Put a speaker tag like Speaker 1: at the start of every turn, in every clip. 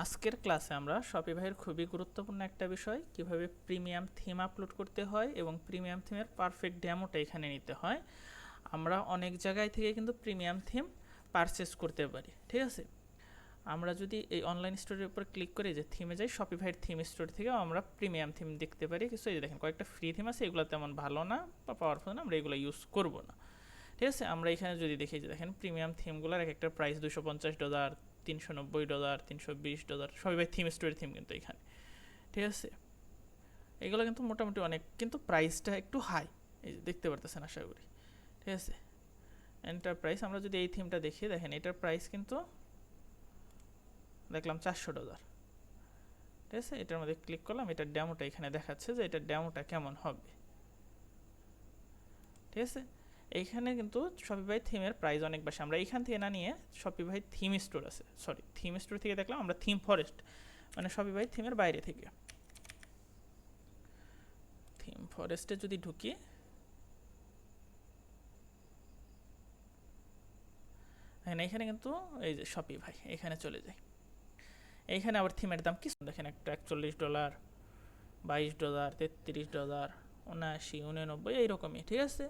Speaker 1: আজকের ক্লাসে আমরা শপিফাইয়ের খুবই গুরুত্বপূর্ণ একটা বিষয়, কীভাবে প্রিমিয়াম থিম আপলোড করতে হয় এবং প্রিমিয়াম থিমের পারফেক্ট ডেমোটা এখানে নিতে হয়। আমরা অনেক জায়গায় থেকে কিন্তু প্রিমিয়াম থিম পারচেস করতে পারি, ঠিক আছে? আমরা যদি এই অনলাইন স্টোরের উপর ক্লিক করে যে থিমে যাই শপিফাইয়ের থিম স্টোর থেকেও আমরা প্রিমিয়াম থিম দেখতে পারি। কিছু এই দেখেন, কয়েকটা ফ্রি থিম আছে, এগুলো তেমন ভালো না বা পাওয়ারফুল না, আমরা এগুলো ইউজ করব না। ঠিক আছে? আমরা এখানে যদি দেখি যে দেখেন, প্রিমিয়াম থিমগুলোর এক একটা প্রাইস দুশো পঞ্চাশ ডলার তিনশো নব্বই ডলার, তিনশো বিশ ডলার, সবাই ভাই থিম স্টোরের থিম কিন্তু এখানে। ঠিক আছে? এগুলো কিন্তু মোটামুটি অনেক, কিন্তু প্রাইসটা একটু হাই এই দেখতে পারতেছেন আশা করি। ঠিক আছে? এন্টারপ্রাইস আমরা যদি এই থিমটা দেখি, দেখেন এটার প্রাইস কিন্তু দেখলাম চারশো ডলার। ঠিক আছে? এটার মধ্যে ক্লিক করলাম, এটার ড্যামোটা এখানে দেখাচ্ছে যে এটার ড্যামোটা কেমন হবে। ঠিক আছে? এইখানে কিন্তু শপিফাই থিমের প্রাইস অনেক বেশি। আমরা এইখান থেকে না নিয়ে শপিফাই থিম স্টোর আছে। সরি থিম স্টোর থেকে দেখলাম আমরা থিম ফরেস্ট মানে শপিফাই থিমের বাইরে থেকে। থিম ফরেস্টে যদি ঢুকি দেখেন এখানে কিন্তু এই যে শপিফাই এখানে চলে যায় এইখানে আবার থিমের দাম কি? দেখেন একটা একচল্লিশ ডলার বাইশ ডলার তেত্রিশ ডলার উনআশি, উননব্বই, এইরকমই, ঠিক আছে?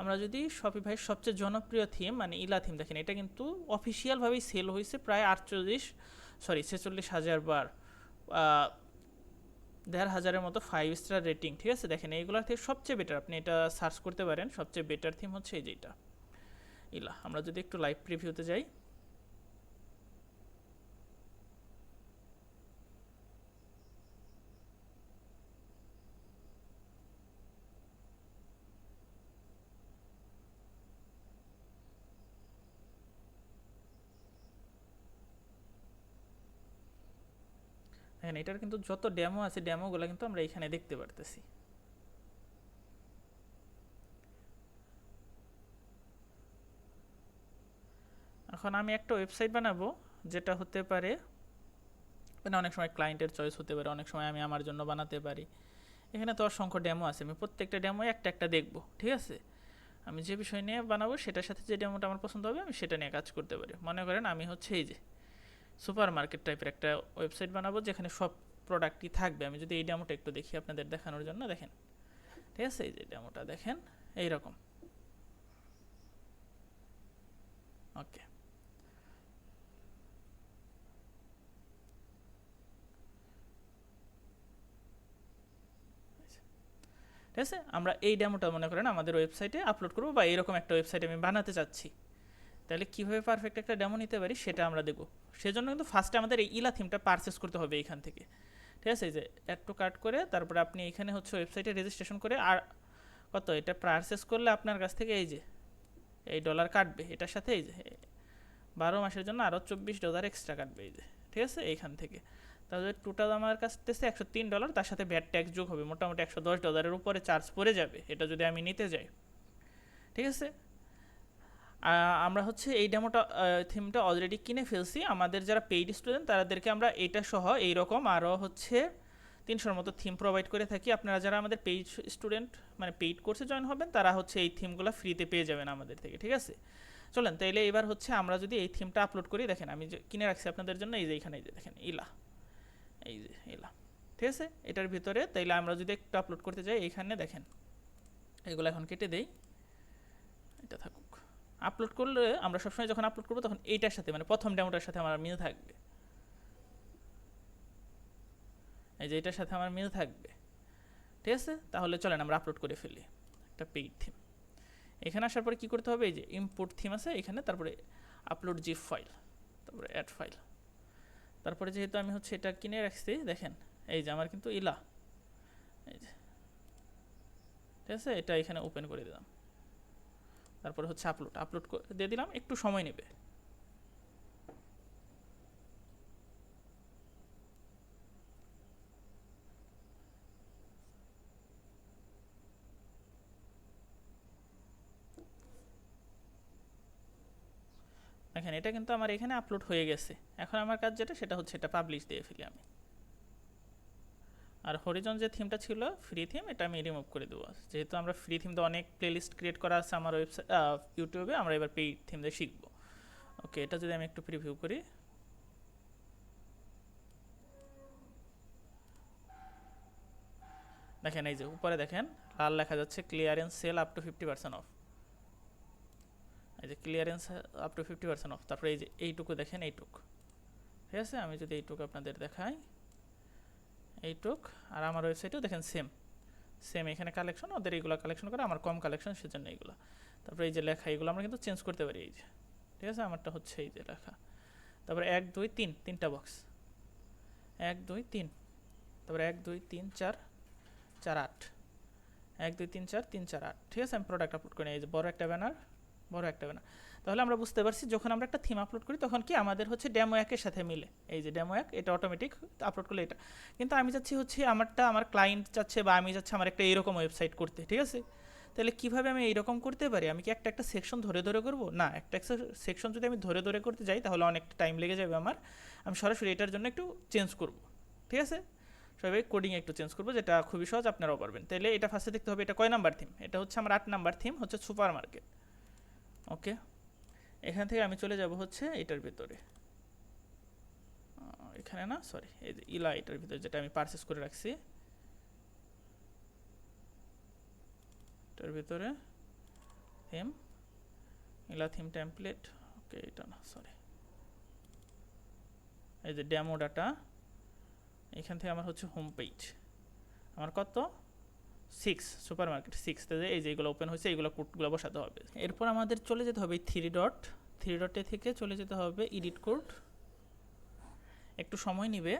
Speaker 1: আমরা যদি শপিফাইয়ের সবচেয়ে জনপ্রিয় থিম মানে ইলা থিম দেখেন, এটা কিন্তু অফিসিয়ালভাবেই সেল হয়েছে প্রায় আটচল্লিশ সরি ছেচল্লিশ হাজার বার। দেড় হাজারের মতো ফাইভ স্টার রেটিং ঠিক আছে? দেখেন, এইগুলোর থেকে সবচেয়ে বেটার আপনি এটা সার্চ করতে পারেন। সবচেয়ে বেটার থিম হচ্ছে এই যেটা ইলা, আমরা যদি একটু লাইভ প্রিভিউতে যাই। এটার কিন্তু যত ডেমো আছে ড্যামোগুলো কিন্তু আমরা এখানে দেখতে পারতেছি। এখন আমি একটা ওয়েবসাইট বানাবো, যেটা হতে পারে মানে অনেক সময় ক্লায়েন্টের চয়েস হতে পারে, অনেক সময় আমি আমার জন্য বানাতে পারি। এখানে তো অসংখ্য ডেমো আছে, আমি প্রত্যেকটা ডেমো একটা একটা দেখব, ঠিক আছে? আমি যে বিষয় নিয়ে বানাবো, সেটার সাথে যে ডেমোটা আমার পছন্দ হবে, আমি সেটা নিয়ে কাজ করতে পারি। মনে করেন আমি হচ্ছে এই যে সুপার মার্কেট টাইপের একটা ওয়েবসাইট বানাবো যেখানে সব প্রোডাক্টই থাকবে। আমি যদি এই ডেমোটা একটু দেখি আপনাদের দেখানোর জন্য, দেখেন। ঠিক আছে? এই যে ডেমোটা দেখেন এই রকম ওকে ঠিক আছে? আমরা এই ডেমোটা মনে করেন আমাদের ওয়েবসাইটে আপলোড করব বা এরকম একটা ওয়েবসাইট আমি বানাতে চাচ্ছি। তাহলে কীভাবে পারফেক্ট একটা ডেমো নিতে পারি সেটা আমরা দেখব। সেজন্য কিন্তু ফার্স্টে আমাদের এই ইলা থিমটা পারচেস করতে হবে এখান থেকে। ঠিক আছে? এই যে অ্যাড টু কার্ট করে তারপরে আপনি এখানে হচ্ছে ওয়েবসাইটে রেজিস্ট্রেশন করে আর কত? এটা পারচেস করলে আপনার কাছ থেকে এই যে, এই ডলার কাটবে। এটার সাথে এই যে বারো মাসের জন্য আরও চব্বিশ ডলার এক্সট্রা কাটবে এই যে। ঠিক আছে? এইখান থেকে। তাহলে টোটাল আমার কাছ থেকে একশো তিন ডলার তার সাথে ব্যাট ট্যাক্স যোগ হবে। মোটামুটি একশো দশ ডলারের উপরে চার্জ পড়ে যাবে। এটা যদি আমি নিতে যাই। ঠিক আছে? আমরা হচ্ছে এই ডেমোটা থিমটা অলরেডি কিনে ফেলছি। আমাদের যারা পেইড স্টুডেন্ট তাদেরকে আমরা এটা সহ এইরকম আরও হচ্ছে তিনশোর মতো থিম প্রোভাইড করে থাকি। আপনারা যারা আমাদের পেইড স্টুডেন্ট মানে পেইড কোর্সে জয়েন হবেন, তারা হচ্ছে এই থিমগুলো ফ্রিতে পেয়ে যাবেন আমাদের থেকে, ঠিক আছে? চলেন, তাইলে এবার হচ্ছে আমরা যদি এই থিমটা আপলোড করি, দেখেন আমি যে কিনে রাখছি আপনাদের জন্য, এই যে এইখানে, এই যে দেখেন, ইলা। এই যে, ইলা। ঠিক আছে? এটার ভিতরে, তাইলে আমরা যদি একটু আপলোড করতে যাই, এইখানে দেখেন। এগুলো এখন কেটে দেই। এটা থাকুক। আপলোড করলে আমরা সবসময় যখন আপলোড করব তখন এইটার সাথে মানে প্রথম ডেমোটার সাথে আমার মিল থাকবে। এই যে এটার সাথে আমার মিল থাকবে। ঠিক আছে? তাহলে চলেন আমরা আপলোড করে ফেলি একটা পেইড থিম এখানে আসার পরে কী করতে হবে? এই যে ইম্পোর্ট থিম আছে এখানে, তারপরে আপলোড জিপ ফাইল তারপরে অ্যাড ফাইল তারপরে যেহেতু আমি হচ্ছে এটা কিনে রাখছি, দেখেন, এই যে আমার কিন্তু ইলা। এই যে। ঠিক আছে? এটা এখানে ওপেন করে দিলাম। তারপরে হচ্ছে আপলোড আপলোড দিয়ে দিলাম, একটু সময় নেবে। দেখেন, এটা কিন্তু আমার এখানে আপলোড হয়ে গেছে। এখন আমার কাজ যেটা, সেটা হচ্ছে এটা পাবলিশ দিয়ে ফেলি আমি। আর হরিজন যে থিমটা ছিল ফ্রি থিম এটা আমি রিমুভ করে দেবো। যেহেতু আমরা ফ্রি থিম তো অনেক প্লেলিস্ট ক্রিয়েট করা আছে আমার ওয়েবসাইট ইউটিউবে আমরা এবার পেই থিম দিয়ে শিখব। ওকে এটা যদি আমি একটু প্রিভিউ করি। দেখেন, এই যে উপরে দেখেন, লাল লেখা যাচ্ছে clearance sale up to fifty percent off এই যে clearance up to fifty percent off তারপরে এই যে এইটুকু দেখেন, এইটুক। ঠিক আছে? আমি যদি এইটুকু আপনাদের দেখাই। এইটুক আর আমার ওয়েবসাইটেও দেখেন সেম সেম এখানে কালেকশন ওদের এইগুলো কালেকশন করে আমার কম কালেকশন সেজন্য এইগুলো। তারপরে এই যে লেখা এগুলো আমরা কিন্তু চেঞ্জ করতে পারি, এই যে। ঠিক আছে? আমারটা হচ্ছে এই যে লেখা। তারপরে এক, দুই, তিন, তিনটা বক্স এক, দুই, তিন। তারপরে এক, দুই, তিন, চার চার, আট। এক, দুই, তিন, চার তিন, চার, আট। ঠিক আছে? আমি প্রোডাক্ট আপলোড করি, এই যে বড় একটা ব্যানার বড় একটা ব্যানার তাহলে আমরা বুঝতে পারছি যখন আমরা একটা থিম আপলোড করি তখন কি আমাদের হচ্ছে ডেমো একের সাথে মিলে। এই যে ডেমো এক, এটা অটোমেটিক আপলোড করলে এটা। কিন্তু আমি চাচ্ছি হচ্ছে আমারটা, আমার ক্লায়েন্ট চাচ্ছে বা আমি চাচ্ছি আমার একটা এইরকম ওয়েবসাইট করতে, ঠিক আছে? তাহলে কীভাবে আমি এইরকম করতে পারি? আমি কি একটা একটা সেকশন ধরে ধরে করব? না, একটা একটা সেকশন যদি আমি ধরে ধরে করতে যাই তাহলে অনেকটা টাইম লেগে যাবে আমার। আমি সরাসরি এটার জন্য একটু চেঞ্জ করব, ঠিক আছে? সবাই কোডিং একটু চেঞ্জ করব, যেটা খুবই সহজ, আপনারাও পারবেন। তাহলে এটা ফার্স্টে দেখতে হবে এটা কয় নাম্বার থিম এটা হচ্ছে আমার আট নাম্বার থিম হচ্ছে সুপার মার্কেট ওকে এখান থেকে আমি চলে যাব হচ্ছে এটার ভিতরে। এখানে না? সরি এই যে ইলা এটার ভিতরে যেটা আমি পারচেস করে রাখছি। এটার ভিতরে থিম ইলা থিম টেমপ্লেট ওকে, এটা না সরি এই যে ডেমো ডাটা এখান থেকে আমার হচ্ছে হোম পেজ আমার কত? সিক্স সুপার মার্কেট সিক্স এই যে এগুলো ওপেন হয়েছে, এইগুলো কোডগুলো বসাতে হবে। এরপর আমাদের চলে যেতে হবে থ্রি ডট থ্রি ডটে থেকে চলে যেতে হবে এডিট কোড একটু সময় নিবে।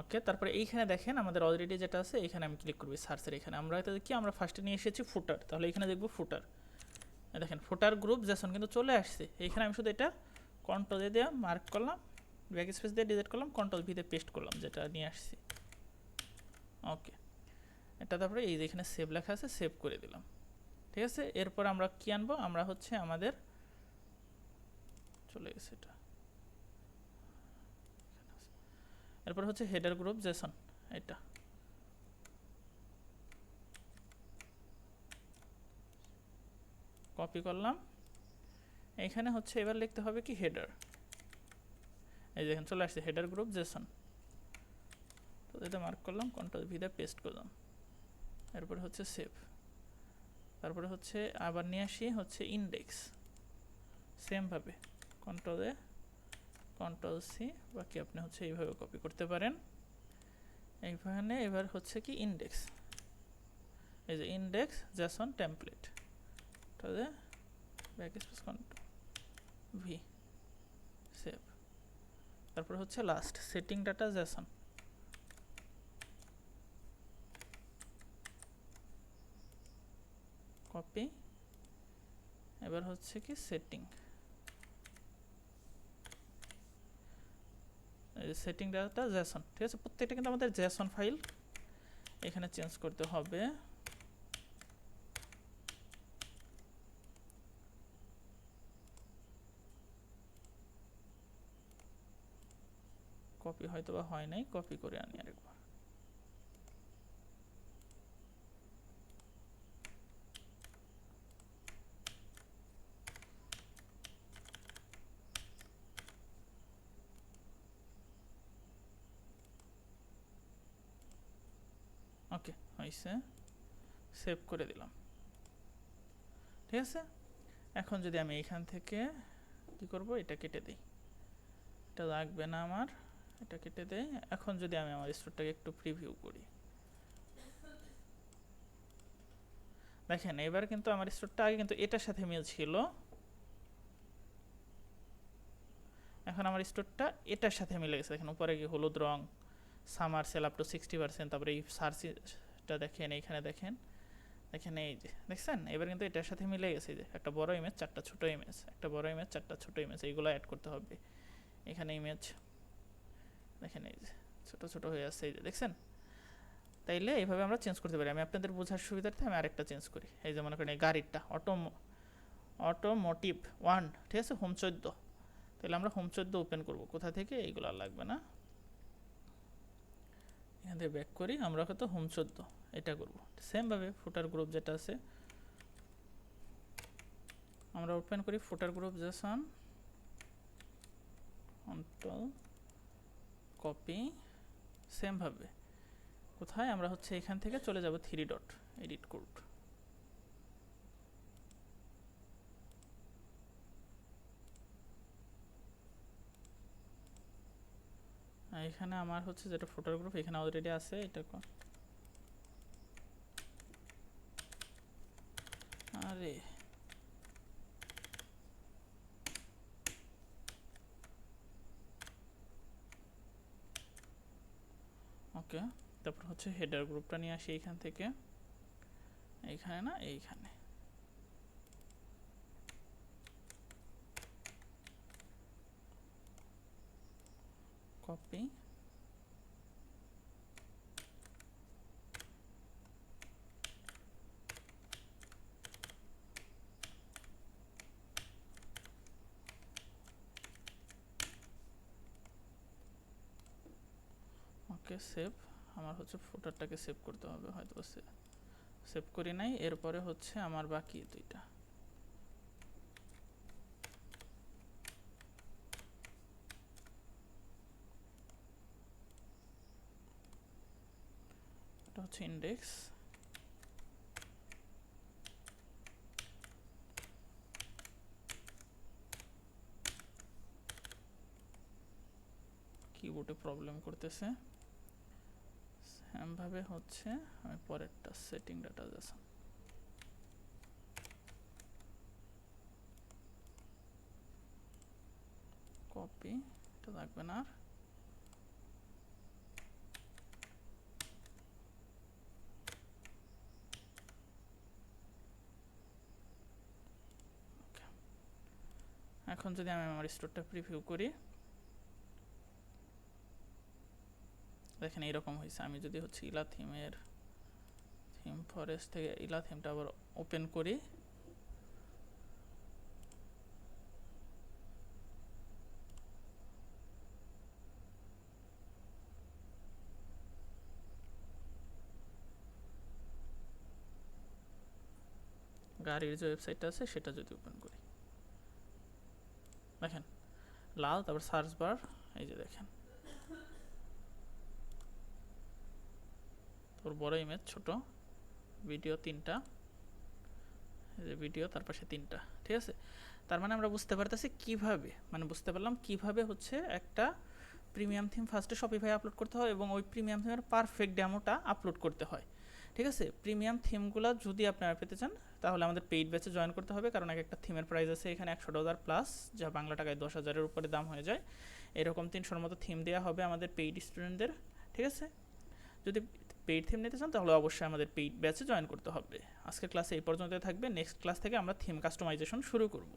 Speaker 1: ওকে তারপরে এইখানে দেখেন আমাদের অলরেডি যেটা আছে এখানে আমি ক্লিক করবি সার্চের এখানে। আমরা এটা কি আমরা ফার্স্টে নিয়ে এসেছি ফুটার তাহলে এখানে দেখব ফুটার দেখেন ফুটার গ্রুপ জেসন কিন্তু চলে আসছে। এইখানে আমি শুধু এটা কন্ট্রোল দিয়ে মার্ক করলাম ব্যাক স্পেস দিয়ে ডিলিট করলাম কন্ট্রোল ভিতে পেস্ট করলাম, যেটা নিয়ে আসছি। ওকে এটা তারপরে এই যে এখানে সেভ লেখা আছে সেভ করে দিলাম। ঠিক আছে? এরপর আমরা কি আনব? আমরা হচ্ছে আমাদের চলে গেছে এটা। এরপর হচ্ছে হেডার গ্রুপ জেসন এটা। কপি করলাম। এখানে হচ্ছে এবার লিখতে হবে কি হেডার এই দেখেন চলে আসছে হেডার গ্রুপ জেসন এটা মার্ক করলাম কন্ট্রোল ভিতে পেস্ট করলাম। এরপরে হচ্ছে সেভ তারপরে হচ্ছে আবার নিয়ে আসি হচ্ছে ইন্ডেক্স সেমভাবে কন্ট্রোল কন্ট্রোল সি বাকি আপনি হচ্ছে এইভাবে কপি করতে পারেন। এইখানে এবার হচ্ছে কি ইন্ডেক্স এই যে ইন্ডেক্স জ্যাসন টেমপ্লেট তাহলে backspace control V save তারপর হচ্ছে last setting data JSON copy এবার হচ্ছে কি সেটিং সেটিং ডাটা জ্যাসন ঠিক আছে? প্রত্যেকটা কিন্তু আমাদের জ্যাসন ফাইল এখানে চেঞ্জ করতে হবে। কপি হয়তো বা হয় নাই কপি করে আনি আরেকবার। ওকে, হয়েছে। সেভ করে দিলাম। ঠিক আছে? এখন যদি আমি এইখান থেকে কি করব? এটা কেটে দিই। এটা লাগবে না আমার। এটা কেটে দেই। এখন যদি আমি আমার স্টোরটাকে একটু প্রিভিউ করি। দেখেন, এবার কিন্তু আমার স্টোরটা আগে কিন্তু এটার সাথে মিল ছিল। এখন আমার স্টোরটা এটার সাথে মিলে গেছে। দেখেন, উপরে কি হলুদ রং। Summer sale up to sixty percent তারপরে এই সার্চটা দেখেন, এইখানে দেখেন। দেখেন এই যে, দেখছেন? এবার কিন্তু এটার সাথে মিলে গেছে যে, একটা বড় ইমেজ চারটা ছোট ইমেজ একটা বড় ইমেজ চারটা ছোটো ইমেজ এইগুলো অ্যাড করতে হবে। এখানে ইমেজ দেখেন এই যে, ছোটো ছোটো হয়ে আসছে এই যে, দেখছেন? তাইলে এইভাবে আমরা চেঞ্জ করতে পারি। আমি আপনাদের বোঝার সুবিধার্থে আমি আরেকটা চেঞ্জ করি। এই যে মনে করেন এই গাড়িটা অটো অটোমোটিভ ওয়ান ঠিক আছে? হোম চোদ্দ। তাহলে আমরা হোম চোদ্দ ওপেন করব। কোথা থেকে? এইগুলো লাগবে না। এখান থেকে ব্যাক করি, আমরা হয়তো হোম চোদ্দ, এটা করব। সেমভাবে ফুটার গ্রুপ যেটা আছে, আমরা ওপেন করি footer group JSON control copy সেমভাবে। কোথায়? আমরা হচ্ছে এখান থেকে চলে যাব থ্রি ডট এডিট কোড এখানে আমার হচ্ছে যেটা ফটোর গ্রুপ এখানে অলরেডি আছে, এটা আরে। ওকে তারপর হচ্ছে হেডার গ্রুপটা নিয়ে আসি এইখান থেকে। এইখানে না, এইখানে। কপি ওকে সেভ আমার হচ্ছে ফোটারটাকে সেভ করতে হবে হয়তো সেভ করি নাই। এরপরে হচ্ছে আমার বাকি দুইটা। এটা হচ্ছে ইন্ডেক্স কিবোর্ডে প্রবলেম করতেছে সেমভাবে হচ্ছে। আমি পরেরটা সেটিং ডাটা যাচ্ছি কপি এটা লাগবে না আর। এখন যদি আমি আমার স্টোরটা প্রিভিউ করি, দেখেন এইরকম হয়েছে আমি যদি হচ্ছে ইলা থিমের থিম ফরেস্ট থেকে ইলা থিমটা আবার ওপেন করি, গাড়ির যে ওয়েবসাইটটা আছে সেটা যদি ওপেন করি। দেখেন, লাল, তারপর সার্চ বার, এই যে দেখেন। তোর বড় ইমেজ ছোট ভিডিও তিনটা। এই যে ভিডিও তার পাশে তিনটা, ঠিক আছে? তার মানে আমরা বুঝতে পারতেছি কীভাবে মানে বুঝতে পারলাম কীভাবে হচ্ছে একটা প্রিমিয়াম থিম ফার্স্টে শপিফাই আপলোড করতে হয় এবং ওই প্রিমিয়াম থিমের পারফেক্ট ডেমোটা আপলোড করতে হয়। ঠিক আছে? প্রিমিয়াম থিমগুলো যদি আপনারা পেতে চান, তাহলে আমাদের পেইড ব্যাচে জয়েন করতে হবে। কারণ এক একটা থিমের প্রাইস আছে এখানে একশো ডলার প্লাস যা বাংলা টাকায় দশ হাজারের উপরে দাম হয়ে যায়। এরকম তিনশোর মতো থিম দেওয়া হবে আমাদের পেইড স্টুডেন্টদের ঠিক আছে? যদি পেইড থিম নিতে চান, তাহলে অবশ্যই আমাদের পেইড ব্যাচে জয়েন করতে হবে। আজকের ক্লাসে এই পর্যন্ত থাকবে। নেক্সট ক্লাস থেকে আমরা থিম কাস্টমাইজেশন শুরু করব।